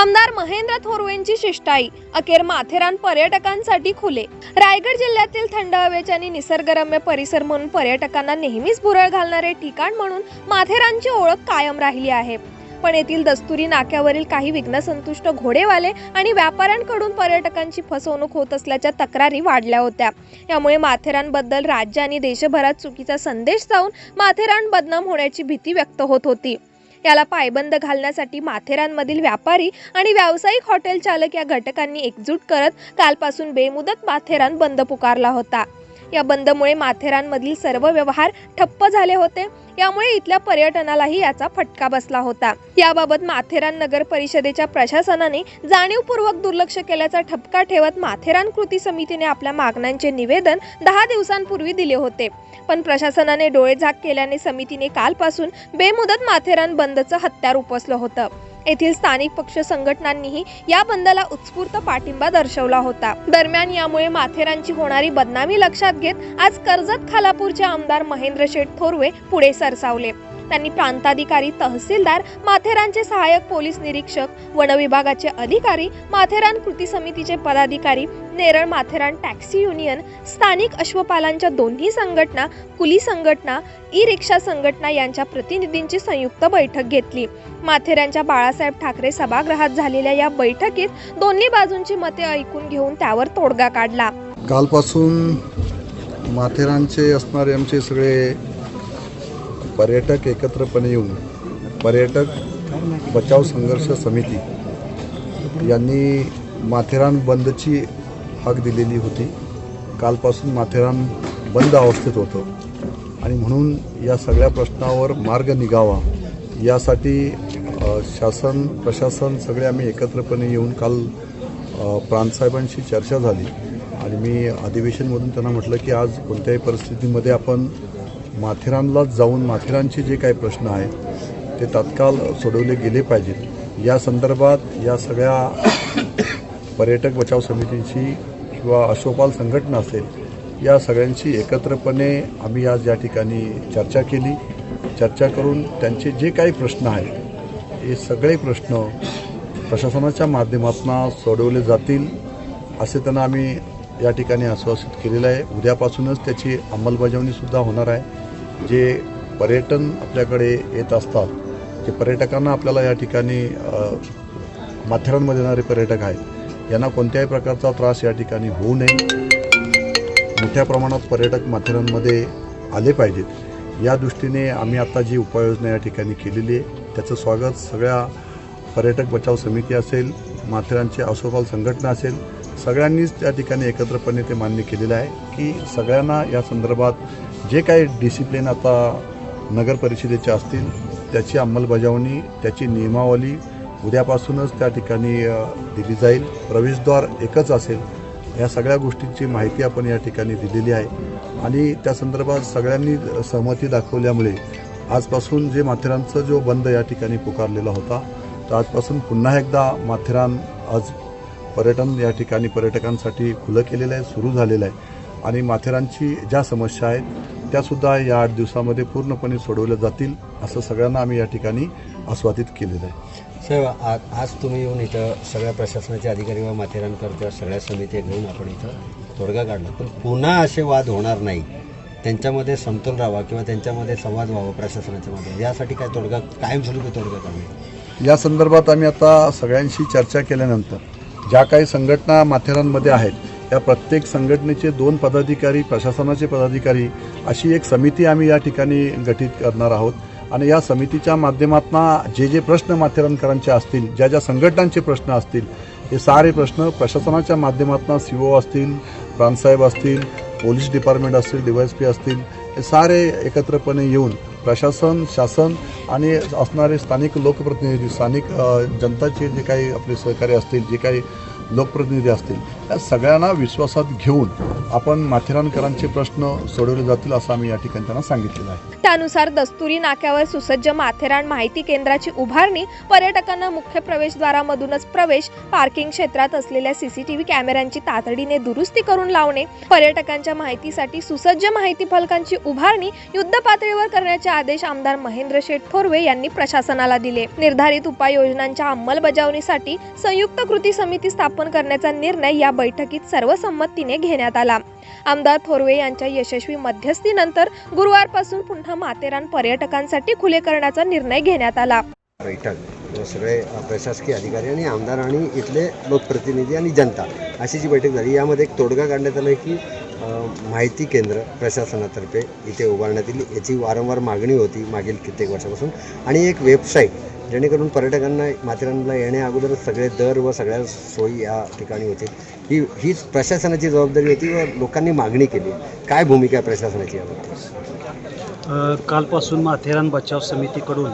आमदार महेंद्र थोरवेंची शिष्टाई. अखेर माथेरान पर्यटकांसाठी खुले. रायगड जिल्ह्यातील थंड हवेचे आणि निसर्गरम्य परिसर म्हणून पर्यटकांना नेहमीच भुरळ घालणारे ठिकाण म्हणून माथेरानची ओळख कायम राहिली आहे. पण येथील दस्तुरी नाक्यावरील काही विघ्नसंतुष्ट घोडेवाले आणि व्यापाऱ्यांकडून पर्यटकांची फसवणूक होत असल्याच्या तक्रारी वाढल्या होत्या. यामुळे माथेरानबद्दल राज्य आणि देशभरात चुकीचा संदेश जाऊन माथेरान बदनाम होण्याची भीती व्यक्त होत होती. याला पायबंद घालण्यासाठी माथेरानमधील व्यापारी आणि व्यावसायिक हॉटेल चालक या घटकांनी एकजूट करत कालपासून बेमुदत माथेरान बंद पुकारला होता. या बंदमुळे माथेरानमधील सर्व व्यवहार ठप्प झाले होते. यामुळे इथल्या पर्यटनालाही याचा फटका बसला होता. याबाबत माथेरान नगर परिषदेच्या प्रशासनाने जाणीवपूर्वक दुर्लक्ष केल्याचा ठपका ठेवत माथेरान कृती समितीने आपल्या मागण्यांचे निवेदन दहा दिवसांपूर्वी दिले होते. पण प्रशासनाने डोळेझाक केल्याने समितीने कालपासून बेमुदत माथेरान बंदचं हत्यार उपसलं होतं. येथील स्थानिक पक्ष संघटनांनीही या बंदला उत्स्फूर्त पाठिंबा दर्शवला होता. दरम्यान यामुळे माथेरानची होणारी बदनामी लक्षात घेत आज कर्जत खालापूरचे आमदार महेंद्र शेठ थोरवे पुढे सरसावले. त्यांनी प्रांताधिकारी तहसीलदार माथेरानचे सहाय्यक पोलीस निरीक्षक वनविभागाचे अधिकारी माथेरान कृती समितीचे पदाधिकारी नेरळ माथेरान टॅक्सी युनियन स्थानिक अश्वपालांच्या दोन्ही संघटना कुली संघटना ई रिक्षा संघटना यांच्या प्रतिनिधींची संयुक्त बैठक घेतली. माथेरानच्या बाळासाहेब ठाकरे सभागृहात झालेल्या या बैठकीत दोन्ही बाजूंची मते ऐकून घेऊन त्यावर तोडगा काढला. कालपासून माथेरानचे असणारे आमचे सगळे पर्यटक एकत्रपणे येऊन पर्यटक बचाव संघर्ष समिती यांनी माथेरान बंदची हाक दिलेली होती. कालपासून माथेरान बंद अवस्थेत होतं. आणि म्हणून या सगळ्या प्रश्नावर मार्ग निघावा यासाठी शासन प्रशासन सगळे आम्ही एकत्रपणे येऊन काल प्रांतसाहेबांशी चर्चा झाली. आणि मी अधिवेशनमधून त्यांना म्हटलं की आज कोणत्याही परिस्थितीमध्ये आपण माथेरानलाच जाऊन माथेरानचे जे काही प्रश्न आहेत ते तात्काळ सोडवले गेले पाहिजेत. या संदर्भात या सगळ्या पर्यटक बचाव समितींशी किंवा अशोपाल संघटना असेल या सगळ्यांशी एकत्रपणे आम्ही आज या ठिकाणी चर्चा केली. चर्चा करून त्यांचे जे काही प्रश्न आहेत हे सगळे प्रश्न प्रशासनाच्या माध्यमातून सोडवले जातील असे त्यांना आम्ही या ठिकाणी आश्वासित केलेलं आहे. उद्यापासूनच त्याची अंमलबजावणीसुद्धा होणार आहे. जे पर्यटन आपल्याकडे येत असतात जे पर्यटकांना आपल्याला या ठिकाणी माथेरानमध्ये येणारे पर्यटक आहेत यांना कोणत्याही प्रकारचा त्रास या ठिकाणी होऊ नये. मोठ्या प्रमाणात पर्यटक माथेरानमध्ये आले पाहिजेत. या दृष्टीने आम्ही आता जी उपाययोजना या ठिकाणी केलेली आहे त्याचं स्वागत सगळ्या पर्यटक बचाव समिती असेल माथेरानची आसोपाल संघटना असेल सगळ्यांनीच त्या ठिकाणी एकत्रपणे ते मान्य केलेलं आहे की सगळ्यांना या संदर्भात जे काही डिसिप्लिन आता नगर परिषदेचे असतील त्याची अंमलबजावणी त्याची नियमावली उद्यापासूनच त्या ठिकाणी दिली जाईल. प्रवेशद्वार एकच असेल या सगळ्या गोष्टींची माहिती आपण या ठिकाणी दिलेली आहे. आणि त्या संदर्भात सगळ्यांनी सहमती दाखवल्यामुळे आजपासून जे माथेरानचा जो बंद या ठिकाणी पुकारलेला होता तर आजपासून पुन्हा एकदा माथेरान आज पर्यटन या ठिकाणी पर्यटकांसाठी खुलं केलेलं आहे सुरू झालेलं आहे. आणि माथेरानची ज्या समस्या आहेत त्यासुद्धा या आठ दिवसामध्ये पूर्णपणे सोडवल्या जातील असं सगळ्यांना आम्ही या ठिकाणी आस्वादित केलेलं आहे. साहेब आज आज तुम्ही येऊन इथं सगळ्या प्रशासनाचे अधिकारी व माथेरानकरच्या सगळ्या समित्या घेऊन आपण इथं तोडगा काढला. पण पुन्हा असे वाद होणार नाही. त्यांच्यामध्ये समतोल राहावा किंवा त्यांच्यामध्ये संवाद व्हावा प्रशासनाच्या मध्ये यासाठी काय तोडगा कायमस्वरूपी तोडगा काढणे या संदर्भात आम्ही आता सगळ्यांशी चर्चा केल्यानंतर ज्या काही संघटना माथेरानमध्ये आहेत या प्रत्येक संघटनेचे दोन पदाधिकारी प्रशासनाचे पदाधिकारी अशी एक समिती आम्ही या ठिकाणी गठीत करणार आहोत. आणि या समितीच्या माध्यमातून जे जे प्रश्न माथेरानकरांचे असतील ज्या ज्या संघटनांचे प्रश्न असतील हे सारे प्रश्न प्रशासनाच्या माध्यमातून सी ओ असतील प्रांतसाहेब असतील पोलीस डिपार्टमेंट असतील डी पी असतील हे सारे एकत्रपणे येऊन प्रशासन शासन आणि असणारे स्थानिक लोकप्रतिनिधी स्थानिक जनताचे जे काही आपले सहकारी असतील जे काही लोकप्रतिनिधी असतील या सगळ्यांना विश्वासात घेऊन आपण माथेरानकरांचे प्रश्न सोडवले जातील असं आम्ही या ठिकाणी त्यांना सांगितलेलं आहे. त्यानुसार दस्तुरी नाक्यावर सुसज्ज माथेरान माहिती केंद्राची उभारणी पर्यटकांना मुख्य प्रवेशद्वारामधूनच प्रवेश पार्किंग क्षेत्रात असलेल्या सीसीटीव्ही कॅमेऱ्यांची तातडीने दुरुस्ती करून लावणे पर्यटकांच्या माहितीसाठी सुसज्ज माहिती फलकांची उभारणी युद्ध पातळीवर करण्याचे आदेश आमदार महेंद्र शेठ थोरवे यांनी प्रशासनाला दिले. निर्धारित उपाययोजनांच्या अंमलबजावणीसाठी संयुक्त कृती समिती स्थापन करण्याचा निर्णय या बैठकीत सर्वसंमतीने घेण्यात आला. आमदार थोरवे यांच्या यशस्वी मध्यस्थीनंतर गुरुवारपासून पुन्हा माथेरान पर्यटकांसाठी खुले करण्याचा निर्णय घेण्यात आला. बैठक सगळे प्रशासकीय अधिकारी आणि आमदार आणि इथले लोकप्रतिनिधी आणि जनता अशी जी बैठक झाली यामध्ये एक तोडगा काढण्यात आला की माहिती केंद्र प्रशासनातर्फे इथे उभारण्यात येईल. याची वारंवार मागणी होती मागील कित्येक वर्षापासून. आणि एक वेबसाईट जेणेकरून पर्यटकांना माथेरानला येण्या अगोदरच सगळे दर व सगळ्या सोयी या ठिकाणी होतील ही हीच प्रशासनाची जबाबदारी होती व लोकांनी मागणी केली. काय भूमिका आहे प्रशासनाची याबद्दल? कालपासून माथेरान बचाव समितीकडून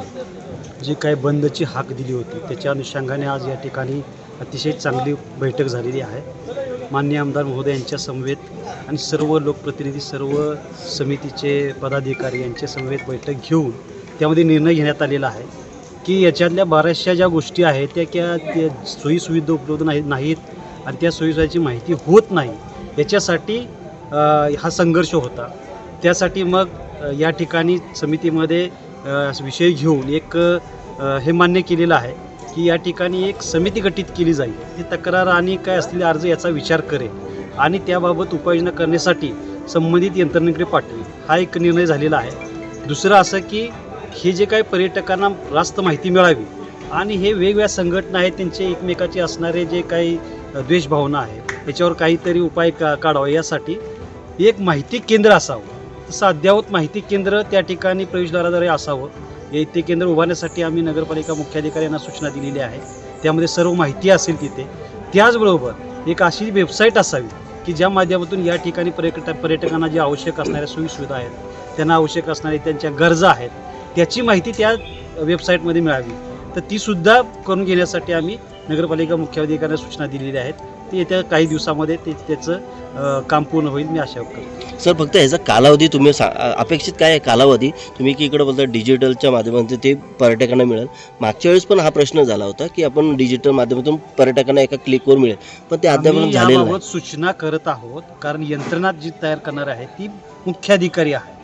जी काही बंदची हाक दिली होती त्याच्या अनुषंगाने आज या ठिकाणी अतिशय चांगली बैठक झालेली आहे. मान्य आमदार महोदय यांच्या समवेत आणि सर्व लोकप्रतिनिधी सर्व समितीचे पदाधिकारी यांच्या समवेत बैठक घेऊन त्यामध्ये निर्णय घेण्यात आलेला आहे की याच्यातल्या बऱ्याचशा ज्या गोष्टी आहेत त्या क्या त्या सोयीसुविधा उपलब्ध नाही नाहीत आणि त्या सोयीसुविधाची माहिती होत नाही याच्यासाठी हा संघर्ष होता. त्यासाठी मग या ठिकाणी समितीमध्ये विषय घेऊन एक हे मान्य केलेलं आहे की या ठिकाणी एक समिती गठीत केली जाईल. ही तक्रार आणि काय असलेले अर्ज याचा विचार करेल आणि त्याबाबत उपाययोजना करण्यासाठी संबंधित यंत्रणेकडे पाठवेल. हा एक निर्णय झालेला आहे. दुसरं असं की हे जे काही पर्यटकांना रास्त माहिती मिळावी आणि हे वेगवेगळ्या संघटना आहेत त्यांचे एकमेकाचे असणारे जे काही द्वेषभावना आहे त्याच्यावर काहीतरी उपाय का काढावा यासाठी एक माहिती केंद्र असावं. तसं अद्ययावत माहिती केंद्र त्या ठिकाणी प्रवेशद्वाराद्वारे असावं. ते केंद्र उभारण्यासाठी आम्ही नगरपालिका मुख्याधिकारी यांना सूचना दिलेली आहे. त्यामध्ये सर्व माहिती असेल तिथे. त्याचबरोबर एक अशी वेबसाईट असावी की ज्या माध्यमातून या ठिकाणी पर्यटक पर्यटकांना जे आवश्यक असणाऱ्या सोयीसुविधा आहेत त्यांना आवश्यक असणाऱ्या त्यांच्या गरजा आहेत त्याची माहिती त्या वेबसाईटमध्ये मिळावी. तर तीसुद्धा करून घेण्यासाठी आम्ही नगरपालिका मुख्याधिकाऱ्यांना सूचना दिलेल्या आहेत. ते येत्या काही दिवसामध्ये ते त्याचं काम पूर्ण होईल मी आशा करतो. सर फक्त ह्याचा कालावधी तुम्ही सा अपेक्षित काय आहे कालावधी? तुम्ही की इकडे बोलता डिजिटलच्या माध्यमातून ते पर्यटकांना मिळेल. मागच्या वेळेस पण हा प्रश्न झाला होता की आपण डिजिटल माध्यमातून पर्यटकांना एका क्लिकवर मिळेल. पण ते अद्याप झालेलं सूचना करत आहोत कारण यंत्रणा जी तयार करणार आहे ती मुख्याधिकारी आहे.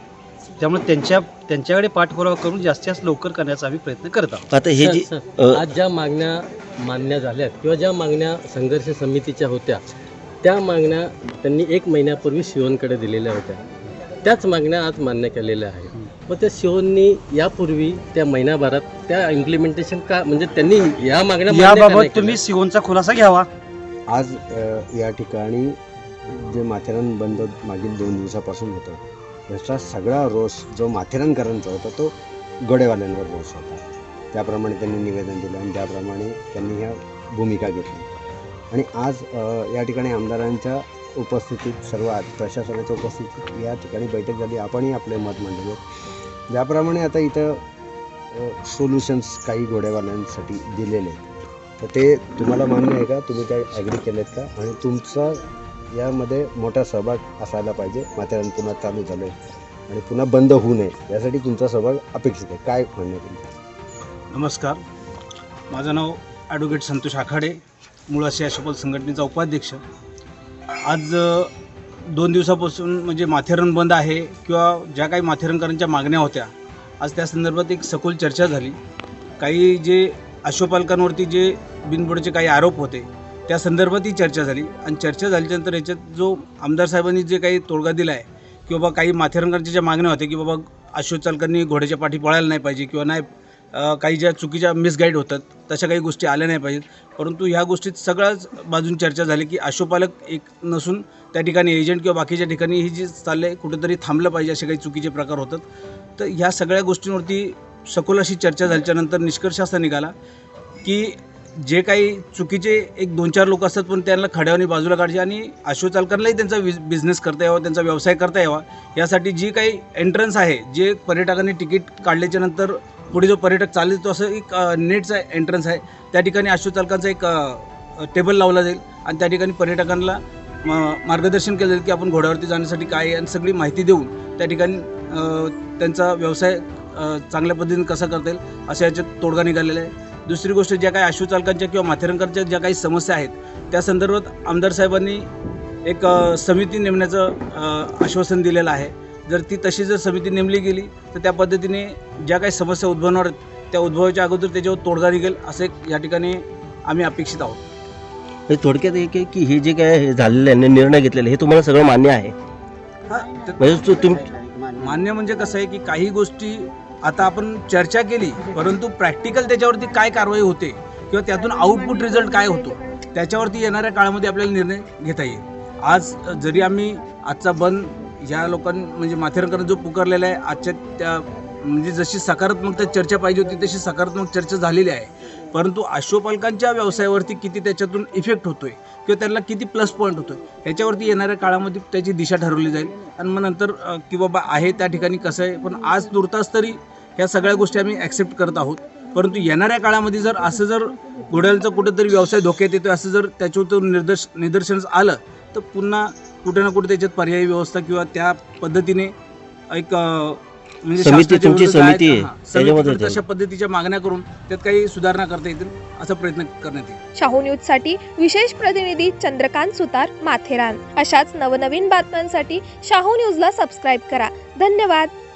त्यामुळे त्यांच्या त्यांच्याकडे पाठपुरावा करून जास्तीत जास्त लवकर करण्याचा आम्ही प्रयत्न करत आहोत. आता हे सर, जी सर, अ, आज ज्या मागण्या मान्य झाल्यात किंवा ज्या मागण्या संघर्ष समितीच्या होत्या त्या मागण्या त्यांनी एक महिन्यापूर्वी शिवनकडे दिलेल्या होत्या. त्याच मागण्या आज मान्य केलेल्या आहेत. मग त्या शिवननी यापूर्वी त्या महिन्याभरात त्या इम्प्लिमेंटेशन का म्हणजे त्यांनी या मागण्या मान्य का नाही याबाबत? तुम्ही सिओनचा खुलासा घ्यावा. आज अ, या ठिकाणी जे माथेरान बंद मागील दोन दिवसापासून होतं याचा सगळा रोष जो माथेरानकरांचा होता तो गडेवाल्यांवर रोष होता. त्याप्रमाणे त्यांनी निवेदन दिलं आणि त्याप्रमाणे त्यांनी ह्या भूमिका घेतली. आणि आज या ठिकाणी आमदारांच्या उपस्थितीत सर्व प्रशासनाच्या उपस्थितीत या ठिकाणी बैठक झाली. आपणही आपले मत मांडले. ज्याप्रमाणे आता इथं सोल्युशन्स काही घोडेवाल्यांसाठी दिलेले तर ते तुम्हाला मान्य आहे का? तुम्ही त्या ॲग्री केलेत का? आणि तुमचा यामध्ये मोठा सहभाग असायला पाहिजे. माथेरान पुन्हा चालू झालं आहे आणि पुन्हा बंद होऊ नये. यासाठी तुमचा सहभाग अपेक्षित आहे. काय म्हणणं आहे तुमचं? नमस्कार. माझं नाव ॲडव्होकेट संतोष आखाडे. मुळाशी आशोपाल संघटनेचा उपाध्यक्ष. आज दोन दिवसापासून म्हणजे माथेरान बंद आहे किंवा ज्या काही माथेरानकरांच्या मागण्या होत्या आज त्या संदर्भात एक सखोल चर्चा झाली. काही जे आशोपालकांवरती जे बिनबुडचे काही आरोप होते त्या संदर्भात ही चर्चा झाली. आणि चर्चा झाल्यानंतर याच्यात जो आमदार साहेबांनी जे काही तोडगा दिला आहे की बाबा काही माथेरंगांच्या ज्या मागण्या होत्या की बाबा अश्वचालकांनी घोड्याच्या पाठी पळायला नाही पाहिजे किंवा नाही काही ज्या चुकीच्या मिसगाईड होतात तशा काही गोष्टी आल्या नाही पाहिजेत. परंतु ह्या गोष्टीत सगळ्याच बाजून चर्चा झाली की अशोपालक एक नसून त्या ठिकाणी एजंट किंवा बाकीच्या ठिकाणी ही जी आहे कुठेतरी थांबलं पाहिजे असे काही चुकीचे प्रकार होतात. तर ह्या सगळ्या गोष्टींवरती सखोल अशी चर्चा झाल्याच्यानंतर निष्कर्ष असा निघाला की जे काही चुकीचे एक दोन चार लोक असतात पण त्यांना खड्यावरनी बाजूला काढायचे आणि अश्वचालकांनाही त्यांचा विज बिझनेस करता यावा त्यांचा व्यवसाय करता यावा. यासाठी जी काही एंट्रन्स आहे जे पर्यटकांनी तिकीट काढल्याच्या नंतर पुढे जो पर्यटक चालेल तो असं एक नेटचा एंट्रन्स आहे. त्या ठिकाणी अश्वचालकांचा एक टेबल लावला जाईल आणि त्या ठिकाणी पर्यटकांना म- मार्गदर्शन केलं जाईल की आपण घोड्यावरती जाण्यासाठी काय आहे आणि सगळी माहिती देऊन त्या ठिकाणी त्यांचा व्यवसाय चांगल्या पद्धतीने कसा करता येईल अशा याच्यात तोडगा निघालेला आहे. दुसरी गोष्ट ज्या काही अश्वचालकांच्या किंवा माथेरकरच्या ज्या काही समस्या आहेत त्या संदर्भात आमदार साहेबांनी एक समिती नेमण्याचं आश्वासन दिलेलं आहे. जर ती तशी जर समिती नेमली गेली तर त्या पद्धतीने ज्या काही समस्या उद्भवणार आहेत त्या उद्भवायच्या अगोदर त्याच्यावर तोडगा निघेल असं एक या ठिकाणी आम्ही अपेक्षित आहोत. म्हणजे थोडक्यात एक आहे की हे जे काय हे झालेलं आहे निर्णय घेतलेले हे तुम्हाला सगळं मान्य आहे? हा, तर म्हणजे मान्य म्हणजे कसं आहे की काही गोष्टी आता आपण चर्चा केली परंतु प्रॅक्टिकल त्याच्यावरती काय कारवाई होते किंवा त्यातून आउटपुट रिझल्ट काय होतो त्याच्यावरती येणाऱ्या काळामध्ये आपल्याला निर्णय घेता येईल. आज जरी आम्ही आजचा बंद ह्या लोकां म्हणजे माथेरकरांना जो पुकारलेला आहे आजच्या त्या म्हणजे जशी सकारात्मकता चर्चा पाहिजे होती तशी सकारात्मक चर्चा झालेली आहे. परंतु आशोपालकांच्या व्यवसायावरती किती त्याच्यातून इफेक्ट होतोय किंवा त्यांना किती प्लस पॉईंट होतोय ह्याच्यावरती येणाऱ्या काळामध्ये त्याची दिशा ठरवली जाईल. आणि मग नंतर की बाबा आहे त्या ठिकाणी कसं आहे पण आज तुर्तास तरी ह्या सगळ्या गोष्टी आम्ही ॲक्सेप्ट करत आहोत. परंतु येणाऱ्या काळामध्ये जर असं जर घोड्यालचा कुठेतरी व्यवसाय धोक्यात येतो असं जर त्याच्यावर निदर्श निदर्शनच आलं तर पुन्हा कुठे ना कुठे त्याच्यात पर्यायी व्यवस्था किंवा त्या पद्धतीने एक म्हणजे समिती, शासनाच्या तुमची विरुद्ध समिती आहे, हां, त्याच्यामध्ये समितीकडे. तशा पद्धतीच्या मागण्या करून त्यात काही सुधारणा करता येतील असा प्रयत्न करण्यात येईल. शाहू न्यूजसाठी विशेष प्रतिनिधी चंद्रकांत सुतार माथेरान. अशाच नवनवीन बातम्यांसाठी शाहू न्यूजला सबस्क्राईब करा. धन्यवाद.